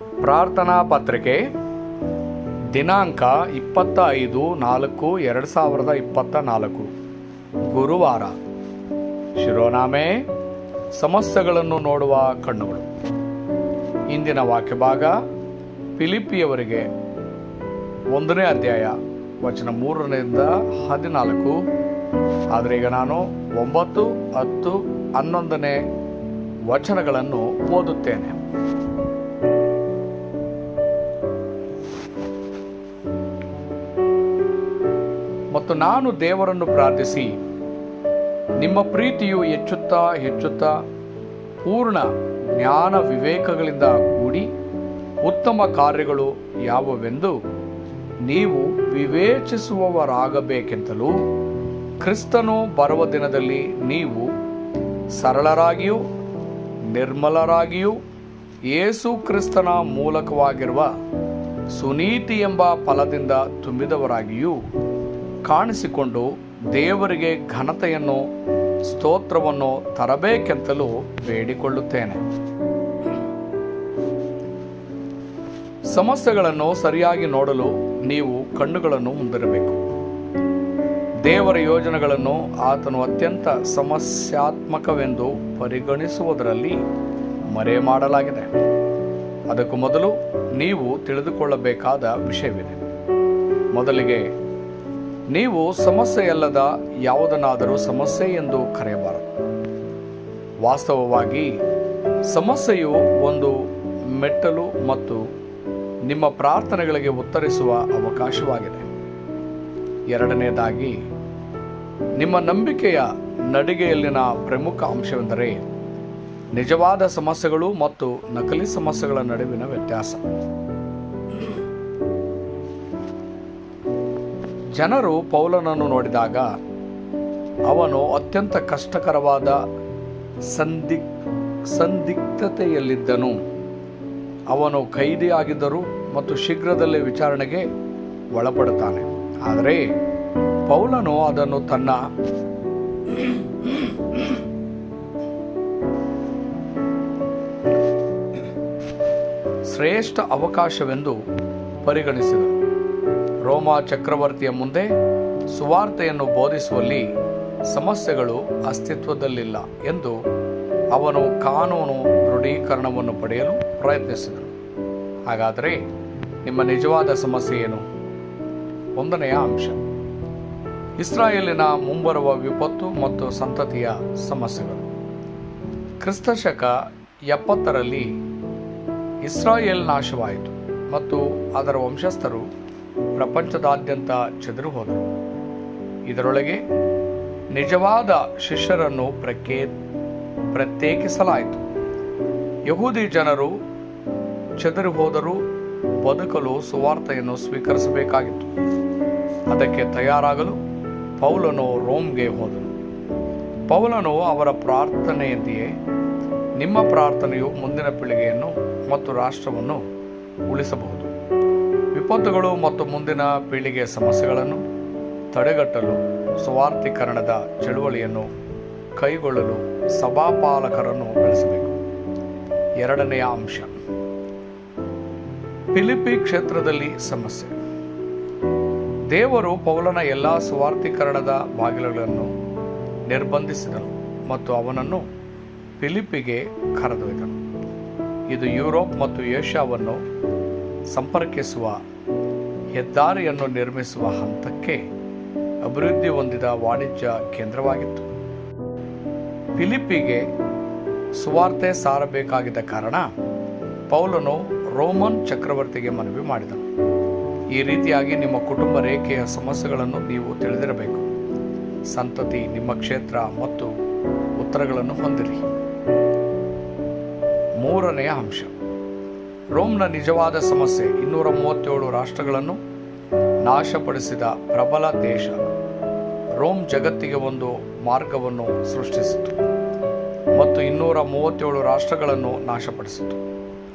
ಪ್ರಾರ್ಥನಾ ಪತ್ರಿಕೆ, ದಿನಾಂಕ ಇಪ್ಪತ್ತ ಐದು ನಾಲ್ಕು ಎರಡು ಸಾವಿರದ ಇಪ್ಪತ್ತ ನಾಲ್ಕು ಗುರುವಾರ. ಶಿರೋನಾಮೆ, ಸಮಸ್ಯೆಗಳನ್ನು ನೋಡುವ ಕಣ್ಣುಗಳು. ಇಂದಿನ ವಾಕ್ಯಭಾಗ ಫಿಲಿಪಿಯವರಿಗೆ ಒಂದನೇ ಅಧ್ಯಾಯ, ವಚನ ಮೂರರಿಂದ ಹದಿನಾಲ್ಕು. ಆದರೆ ಈಗ ನಾನು ಒಂಬತ್ತು, ಹತ್ತು, ಹನ್ನೊಂದನೇ ವಚನಗಳನ್ನು ಓದುತ್ತೇನೆ. ಮತ್ತು ನಾನು ದೇವರನ್ನು ಪ್ರಾರ್ಥಿಸಿ. ನಿಮ್ಮ ಪ್ರೀತಿಯು ಹೆಚ್ಚುತ್ತಾ ಹೆಚ್ಚುತ್ತಾ ಪೂರ್ಣ ಜ್ಞಾನ ವಿವೇಕಗಳಿಂದ ಕೂಡಿ ಉತ್ತಮ ಕಾರ್ಯಗಳು ಯಾವುವೆಂದು ನೀವು ವಿವೇಚಿಸುವವರಾಗಬೇಕೆಂತಲೂ ಕ್ರಿಸ್ತನು ಬರುವ ದಿನದಲ್ಲಿ ನೀವು ಸರಳರಾಗಿಯೂ ನಿರ್ಮಲರಾಗಿಯೂ ಯೇಸು ಕ್ರಿಸ್ತನ ಮೂಲಕವಾಗಿರುವ ಸುನೀತಿ ಎಂಬ ಫಲದಿಂದ ತುಂಬಿದವರಾಗಿಯೂ ಕಾಣಿಸಿಕೊಂಡು ದೇವರಿಗೆ ಘನತೆಯನ್ನು, ಸ್ತೋತ್ರವನ್ನು ತರಬೇಕೆಂತಲೂ ಬೇಡಿಕೊಳ್ಳುತ್ತೇನೆ. ಸಮಸ್ಯೆಗಳನ್ನು ಸರಿಯಾಗಿ ನೋಡಲು ನೀವು ಕಣ್ಣುಗಳನ್ನು ಮುಂದಿರಬೇಕು. ದೇವರ ಯೋಜನೆಗಳನ್ನು ಆತನು ಅತ್ಯಂತ ಸಮಸ್ಯಾತ್ಮಕವೆಂದು ಪರಿಗಣಿಸುವುದರಲ್ಲಿ ಮರೆ ಮಾಡಲಾಗಿದೆ. ಅದಕ್ಕೂ ಮೊದಲು ನೀವು ತಿಳಿದುಕೊಳ್ಳಬೇಕಾದ ವಿಷಯವಿದೆ. ಮೊದಲಿಗೆ ನೀವು ಸಮಸ್ಯೆಯಲ್ಲದ ಯಾವುದನ್ನಾದರೂ ಸಮಸ್ಯೆ ಎಂದು ಕರೆಯಬಾರದು. ವಾಸ್ತವವಾಗಿ ಸಮಸ್ಯೆಯು ಒಂದು ಮೆಟ್ಟಲು ಮತ್ತು ನಿಮ್ಮ ಪ್ರಾರ್ಥನೆಗಳಿಗೆ ಉತ್ತರಿಸುವ ಅವಕಾಶವಾಗಿದೆ. ಎರಡನೇದಾಗಿ, ನಿಮ್ಮ ನಂಬಿಕೆಯ ನಡಿಗೆಯಲ್ಲಿನ ಪ್ರಮುಖ ಅಂಶವೆಂದರೆ ನಿಜವಾದ ಸಮಸ್ಯೆಗಳು ಮತ್ತು ನಕಲಿ ಸಮಸ್ಯೆಗಳ ನಡುವಿನ ವ್ಯತ್ಯಾಸ. ಜನರು ಪೌಲನನ್ನು ನೋಡಿದಾಗ ಅವನು ಅತ್ಯಂತ ಕಷ್ಟಕರವಾದ ಸಂದಿಗ್, ಸಂದಿಗ್ಧತೆಯಲ್ಲಿದ್ದನು. ಅವನು ಖೈದಿಯಾಗಿದ್ದರು ಮತ್ತು ಶೀಘ್ರದಲ್ಲೇ ವಿಚಾರಣೆಗೆ ಒಳಪಡುತ್ತಾನೆ. ಆದರೆ ಪೌಲನು ಅದನ್ನು ತನ್ನ ಶ್ರೇಷ್ಠ ಅವಕಾಶವೆಂದು ಪರಿಗಣಿಸಿದನು. ರೋಮ ಚಕ್ರವರ್ತಿಯ ಮುಂದೆ ಸುವಾರ್ತೆಯನ್ನು ಬೋಧಿಸುವಲ್ಲಿ ಸಮಸ್ಯೆಗಳು ಅಸ್ತಿತ್ವದಲ್ಲಿಲ್ಲ ಎಂದು ಅವನು ಕಾನೂನು ದೃಢೀಕರಣವನ್ನು ಪಡೆಯಲು ಪ್ರಯತ್ನಿಸಿದನು. ಹಾಗಾದರೆ ನಿಮ್ಮ ನಿಜವಾದ ಸಮಸ್ಯೆ ಏನು? ಒಂದನೆಯ ಅಂಶ. ಇಸ್ರಾಯೇಲಿನ ಮುಂಬರುವ ವಿಪತ್ತು ಮತ್ತು ಸಂತತಿಯ ಸಮಸ್ಯೆಗಳು. ಕ್ರಿಸ್ತಶಕ ಎಪ್ಪತ್ತರಲ್ಲಿ ಇಸ್ರಾಯೇಲ್ ನಾಶವಾಯಿತು ಮತ್ತು ಅದರ ವಂಶಸ್ಥರು ಪ್ರಪಂಚದಾದ್ಯಂತ ಚದುರು ಹೋದರು ಇದರೊಳಗೆ ನಿಜವಾದ ಶಿಷ್ಯರನ್ನು ಪ್ರಕೇ ಪ್ರತ್ಯೇಕಿಸಲಾಯಿತು. ಯಹೂದಿ ಜನರು ಚದುರು ಹೋದರೂ ಬದುಕಲು ಸುವಾರ್ತೆಯನ್ನು ಸ್ವೀಕರಿಸಬೇಕಾಗಿತ್ತು. ಅದಕ್ಕೆ ತಯಾರಾಗಲು ಪೌಲನು ರೋಮ್ಗೆ ಹೋದನು. ಪೌಲನು ಅವರ ಪ್ರಾರ್ಥನೆಯಂತೆಯೇ ನಿಮ್ಮ ಪ್ರಾರ್ಥನೆಯು ಮುಂದಿನ ಪೀಳಿಗೆಯನ್ನು ಮತ್ತು ರಾಷ್ಟ್ರವನ್ನು ಉಳಿಸಬಹುದು. ವಿಪತ್ತುಗಳು ಮತ್ತು ಮುಂದಿನ ಪೀಳಿಗೆಯ ಸಮಸ್ಯೆಗಳನ್ನು ತಡೆಗಟ್ಟಲು, ಸ್ವಾರ್ಥೀಕರಣದ ಚಳುವಳಿಯನ್ನು ಕೈಗೊಳ್ಳಲು ಸಭಾಪಾಲಕರನ್ನು ಬೆಳೆಸಬೇಕು. ಎರಡನೆಯ ಅಂಶ. ಫಿಲಿಪಿ ಕ್ಷೇತ್ರದಲ್ಲಿ ಸಮಸ್ಯೆ. ದೇವರು ಪೌಲನ ಎಲ್ಲ ಸ್ವಾರ್ಥೀಕರಣದ ಬಾಗಿಲುಗಳನ್ನು ನಿರ್ಬಂಧಿಸಿದನು ಮತ್ತು ಅವನನ್ನು ಫಿಲಿಪಿಗೆ ಕರೆದೊಯ್ದನು. ಇದು ಯುರೋಪ್ ಮತ್ತು ಏಷ್ಯಾವನ್ನು ಸಂಪರ್ಕಿಸುವ ಹೆದ್ದಾರಿಯನ್ನು ನಿರ್ಮಿಸುವ ಹಂತಕ್ಕೆ ಅಭಿವೃದ್ಧಿ ಹೊಂದಿದ ವಾಣಿಜ್ಯ ಕೇಂದ್ರವಾಗಿತ್ತು. ಫಿಲಿಪಿಗೆ ಸುವಾರ್ತೆ ಸಾರಬೇಕಾಗಿದ್ದ ಕಾರಣ ಪೌಲನು ರೋಮನ್ ಚಕ್ರವರ್ತಿಗೆ ಮನವಿ ಮಾಡಿದನು. ಈ ರೀತಿಯಾಗಿ ನಿಮ್ಮ ಕುಟುಂಬ ರೇಖೆಯ ಸಮಸ್ಯೆಗಳನ್ನು ನೀವು ತಿಳಿದಿರಬೇಕು. ಸಂತತಿ, ನಿಮ್ಮ ಕ್ಷೇತ್ರ ಮತ್ತು ಉತ್ತರಗಳನ್ನು ಹೊಂದಿರಿ. ಮೂರನೆಯ ಅಂಶ. ರೋಮ್ನ ನಿಜವಾದ ಸಮಸ್ಯೆ ಇನ್ನೂರ ಮೂವತ್ತೇಳು ರಾಷ್ಟ್ರಗಳನ್ನು ನಾಶಪಡಿಸಿದ ಪ್ರಬಲ ದೇಶ. ರೋಮ್ ಜಗತ್ತಿಗೆ ಒಂದು ಮಾರ್ಗವನ್ನು ಸೃಷ್ಟಿಸಿತು ಮತ್ತು ಇನ್ನೂರ ಮೂವತ್ತೇಳು ರಾಷ್ಟ್ರಗಳನ್ನು ನಾಶಪಡಿಸಿತು.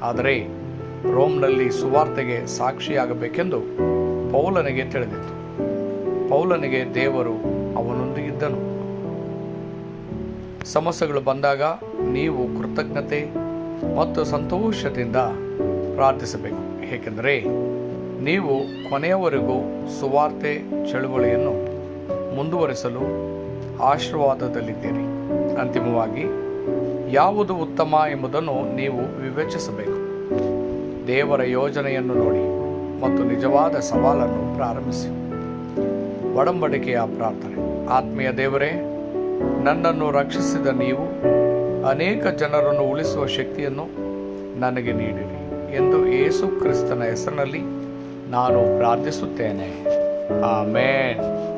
ಆದರೆ ರೋಮ್ನಲ್ಲಿ ಸುವಾರ್ತೆಗೆ ಸಾಕ್ಷಿಯಾಗಬೇಕೆಂದು ಪೌಲನಿಗೆ ತಿಳಿದಿತ್ತು. ಪೌಲನಿಗೆ ದೇವರು ಅವನೊಂದಿಗಿದ್ದನು. ಸಮಸ್ಯೆಗಳು ಬಂದಾಗ ನೀವು ಕೃತಜ್ಞತೆ ಮತ್ತು ಸಂತೋಷದಿಂದ ಪ್ರಾರ್ಥಿಸಬೇಕು. ಏಕೆಂದರೆ ನೀವು ಕೊನೆಯವರೆಗೂ ಸುವಾರ್ತೆ ಚಳುವಳಿಯನ್ನು ಮುಂದುವರಿಸಲು ಆಶೀರ್ವಾದದಲ್ಲಿದ್ದೀರಿ. ಅಂತಿಮವಾಗಿ, ಯಾವುದು ಉತ್ತಮ ಎಂಬುದನ್ನು ನೀವು ವಿವೇಚಿಸಬೇಕು. ದೇವರ ಯೋಜನೆಯನ್ನು ನೋಡಿ ಮತ್ತು ನಿಜವಾದ ಸವಾಲನ್ನು ಪ್ರಾರಂಭಿಸಿ. ಒಡಂಬಡಿಕೆಯ ಪ್ರಾರ್ಥನೆ. ಆತ್ಮೀಯ ದೇವರೇ, ನನ್ನನ್ನು ರಕ್ಷಿಸಿದ ನೀವು ಅನೇಕ ಜನರನ್ನು ಉಳಿಸುವ ಶಕ್ತಿಯನ್ನು ನನಗೆ ನೀಡಿರಿ. ಎಂದು ಯೇಸು ಕ್ರಿಸ್ತನ ಹೆಸರಿನಲ್ಲಿ ನಾನು ಪ್ರಾರ್ಥಿಸುತ್ತೇನೆ. ಆಮೇನ್.